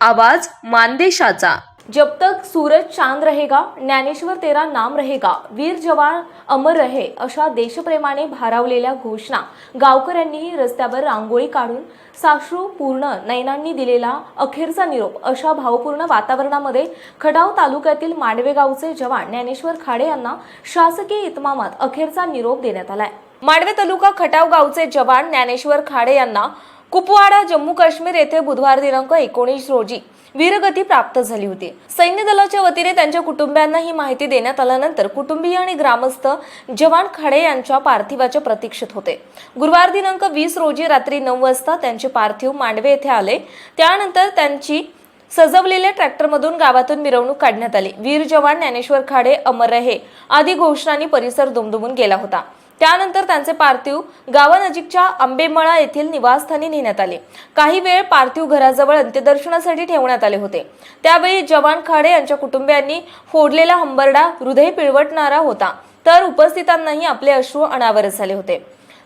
आवाज मानदेशाचा. जब तक सूरज चांद रहेगा ज्ञानेश्वर तेरा नाम रहेगा वीर जवान अमर रहे अशा देशप्रेमाने भारावलेल्या घोषणा. गावकऱ्यांनीही रस्त्यावर रांगोळी काढून साश्रू पूर्ण नैनांनी दिलेला अखेरचा निरोप. अशा भावपूर्ण वातावरणामध्ये खटाव तालुक्यातील मांडवेगावचे जवान ज्ञानेश्वर खाडे यांना शासकीय इतमामात अखेरचा निरोप देण्यात आलाय. मांडवे तालुका खटाव गावचे जवान ज्ञानेश्वर खाडे यांना कुपवाडा जम्मू काश्मीर येथे बुधवार दिनांक एकोणीस रोजी वीरगती प्राप्त झाली होती. सैन्य दलाच्या वतीने त्यांच्या कुटुंबियांना ही माहिती देण्यात आल्यानंतर कुटुंबीय आणि ग्रामस्थ जवान खाडे यांच्या पार्थिवाच्या प्रतीक्षेत होते. गुरुवार दिनांक वीस रोजी रात्री नऊ वाजता त्यांचे पार्थिव मांडवे येथे आले. त्यानंतर त्यांची सजवलेल्या ट्रॅक्टरमधून गावातून मिरवणूक काढण्यात आली. वीर जवान ज्ञानेश्वर खाडे अमर रहे आदी घोषणांनी परिसर दुमदुमून गेला होता. त्यानंतर त्यांचे पार्थिव गावानजीकच्या आंबेमळा येथील निवासस्थानी नेण्यात आले. काही वेळ पार्थिव घराजवळ अंत्यदर्शनासाठी ठेवण्यात आले होते. त्यावेळी जवान खाडे यांच्या कुटुंबियांनी फोडलेला हंबरडा हृदय पिळवटणारा होता. तर उपस्थितांनाही आपले अश्रू अनावरच झाले होते.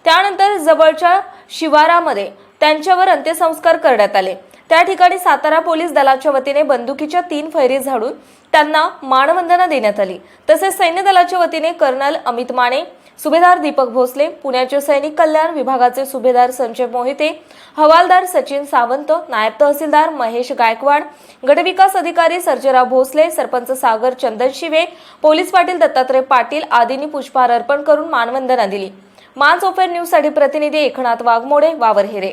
त्यानंतर जवळच्या शिवारामध्ये त्यांच्यावर अंत्यसंस्कार करण्यात आले. त्या ठिकाणी सातारा पोलीस दलाच्या वतीने बंदुकीच्या तीन फैरी झाडून त्यांना मानवंदना देण्यात आली. तसेच सैन्य दलाच्या वतीने कर्नल अमित माने सुभेदार दीपक भोसले पुण्याचे सैनिक कल्याण विभागाचे सुभेदार संजय मोहिते हवालदार सचिन सावंत नायब तहसीलदार महेश गायकवाड गटविकास अधिकारी सर्जेराव भोसले सरपंच सागर चंदन शिवे पोलीस पाटील दत्तात्रय पाटील आदींनी पुष्पहार अर्पण करून मानवंदना दिली. मानसोफेर न्यूजसाठी प्रतिनिधी एकनाथ वाघमोडे वावरहिरे